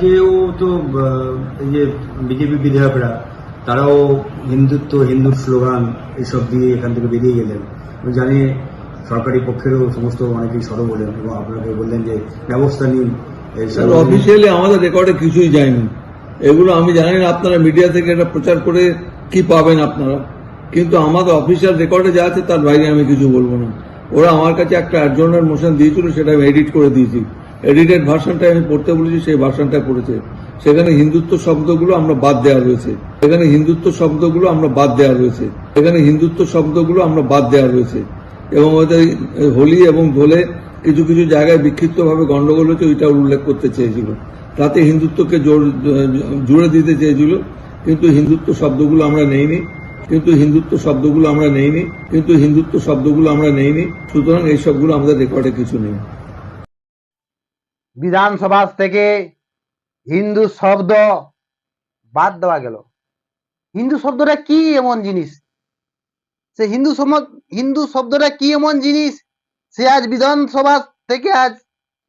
আজকেও তো এই যে বিজেপি বিধায়করা, তারাও হিন্দুত্ব, হিন্দুর স্লোগান এসব দিয়ে এখান থেকে বেরিয়ে গেলেন। জানি সরকারি পক্ষেরও সমস্ত অনেকেই সরব হলেন এবং আপনাকে বললেন যে ব্যবস্থা নিন। অফিসিয়ালি আমাদের রেকর্ডে কিছুই যায়নি। এগুলো আমি জানি না আপনারা মিডিয়া থেকে এটা প্রচার করে কি পাবেন আপনারা। কিন্তু আমাদের অফিসিয়াল রেকর্ডে যা আছে তার বাইরে আমি কিছু বলব না। ওরা আমার কাছে একটা অ্যাডজর্নার মোশন দিয়েছিল, সেটা আমি এডিট করে দিয়েছি। এডিটেড ভার্সনটা আমি পড়তে বলেছি, সেই ভার্সনটা পড়েছে। সেখানে হিন্দুত্ব শব্দগুলো আমরা বাদ দেওয়া রয়েছে। সেখানে হিন্দুত্ব শব্দগুলো আমরা বাদ দেওয়া রয়েছে। সেখানে হিন্দুত্ব শব্দগুলো আমরা বাদ দেওয়া রয়েছে। এবং ওদের হোলি এবং দোলে কিছু কিছু জায়গায় বিক্ষিপ্তভাবে গন্ডগোল হচ্ছে ওইটা উল্লেখ করতে চেয়েছিল। তাতে হিন্দুত্বকে জোর- জুড়ে দিতে চেয়েছিল। কিন্তু হিন্দুত্ব শব্দগুলো আমরা নেইনি। কিন্তু হিন্দুত্ব শব্দগুলো আমরা নেইনি। কিন্তু হিন্দুত্ব শব্দগুলো আমরা নেইনি। সুতরাং এই সবগুলো আমাদের রেকর্ডে কিছু নেই। বিধানসভা থেকে হিন্দু শব্দ বাদ দেওয়া গেল। হিন্দু শব্দটা কি এমন জিনিস? সে হিন্দু হিন্দু শব্দটা কি এমন জিনিস? সে আজ বিধানসভা থেকে আজ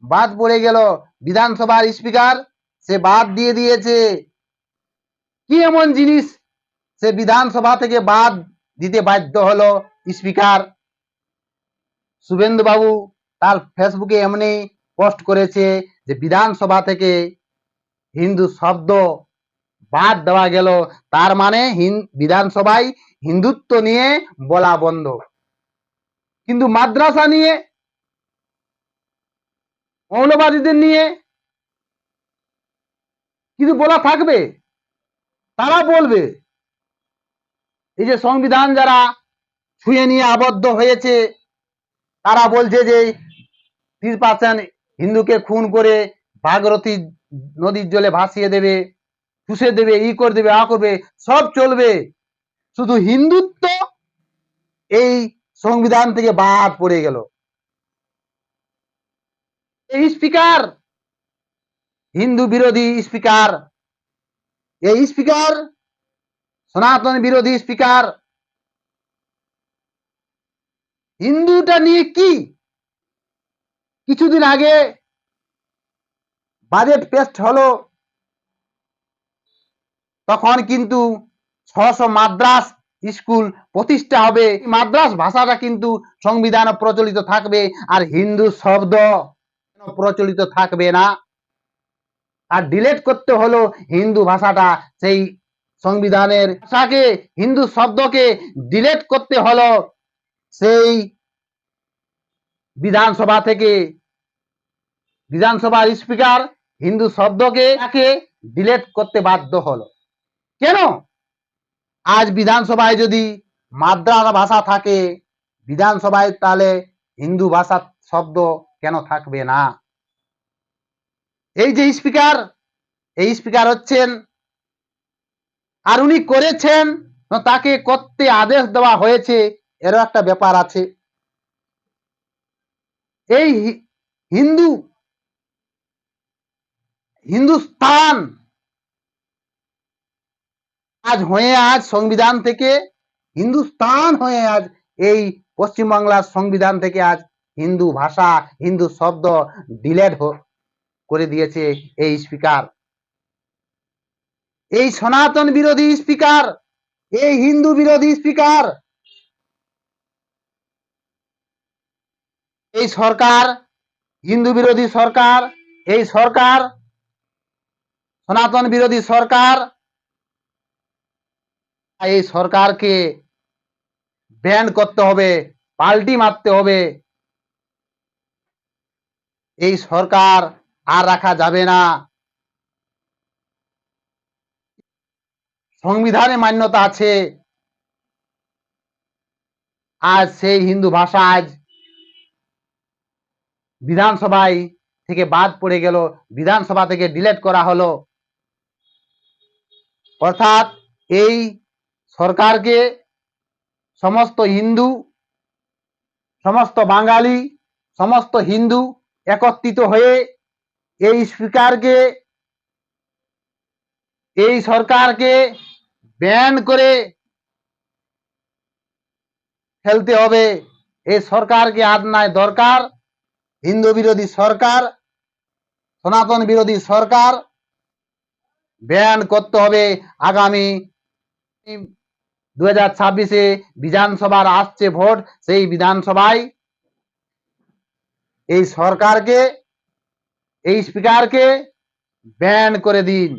বাদ পড়ে গেল। বিধানসভার স্পিকার সে বাদ দিয়ে দিয়েছে। কি এমন জিনিস? সে বিধানসভা থেকে বাদ দিতে বাধ্য হলো স্পিকার। শুভেন্দু বাবু তার ফেসবুকে এমনি পোস্ট করেছে যে বিধানসভা থেকে হিন্দু শব্দ বাদ দেওয়া গেল। তার মানে বিধানসভায় হিন্দুত্ব নিয়ে বলা বন্ধ। কিন্তু মাদ্রাসা নিয়ে, মৌলবাদীদের নিয়ে কিন্তু বলা থাকবে। তারা বলবে, এই যে সংবিধান যারা ছুঁয়ে নিয়ে আবদ্ধ হয়েছে, তারা বলছে যে তিরিশ পার্সেন্ট হিন্দুকে খুন করে ভাগরথী নদীর জলে ভাসিয়ে দেবে চুষে দেবে, ই করে দেবে, আ করবে, সব চলবে। শুধু হিন্দুত্ব এই সংবিধান থেকে বাদ পড়ে গেল। এই স্পিকার, হিন্দু বিরোধী স্পিকার, এই স্পিকার, সনাতন বিরোধী স্পিকার, হিন্দুটা নিয়ে কি কিছুদিন আগে বাজেট পেস্ট হলো, তখন কিন্তু ছশো মাদ্রাস স্কুল প্রতিষ্ঠা হবে। মাদ্রাস ভাষাটা কিন্তু সংবিধান প্রচলিত থাকবে আর হিন্দু শব্দ প্রচলিত থাকবে না। আর ডিলেট করতে হলো হিন্দু ভাষাটা, সেই সংবিধানের ভাষাকে, হিন্দু শব্দকে ডিলেট করতে হলো সেই বিধানসভা থেকে। বিধানসভার স্পিকার হিন্দু শব্দকে তাকে ডিলেট করতে বাধ্য হলো। কেন? আজ বিধানসভায় যদি মাদ্রাস ভাষা থাকে বিধানসভায় তাহলে হিন্দু ভাষা শব্দ কেন থাকবে না? এই যে স্পিকার, এই স্পিকার হচ্ছেন আর উনি করেছেন, তাকে করতে আদেশ দেওয়া হয়েছে, এরও একটা ব্যাপার আছে। এই হিন্দু হিন্দুস্তান। আজ হয়ে আজ সংবিধান থেকে, হিন্দুস্তান হয়ে আজ এই পশ্চিমবাংলার সংবিধান থেকে আজ হিন্দু ভাষা, হিন্দু শব্দ ডিলেট করে দিয়েছে এই স্পিকার। এই সনাতন বিরোধী স্পিকার, এই হিন্দু বিরোধী স্পিকার, এই সরকার, হিন্দু বিরোধী সরকার, এই সরকার সনাতন বিরোধী সরকার, এই সরকারকে ব্যান্ড করতে হবে, পাল্টি মারতে হবে। এই সরকার আর রাখা যাবে না। সংবিধানে মান্যতা আছে। আজ সেই হিন্দু ভাষা আজ বিধানসভায় থেকে বাদ পড়ে গেল, বিধানসভা থেকে ডিলেট করা হলো। অর্থাৎ এই সরকারকে সমস্ত হিন্দু, সমস্ত বাঙালি, সমস্ত হিন্দু একত্রিত হয়ে এই স্পিকারকে, এই সরকারকে ব্যান করে ফেলতে হবে। এই সরকারকে আদনায় দরকার। হিন্দু বিরোধী সরকার, সনাতন বিরোধী সরকার ব্যান করতে হবে আগামী দু হাজার ছাব্বিশে বিধানসভার আসছে ভোট, সেই বিধানসভায় এই সরকারকে, এই স্পিকারকে ব্যান করে দিন।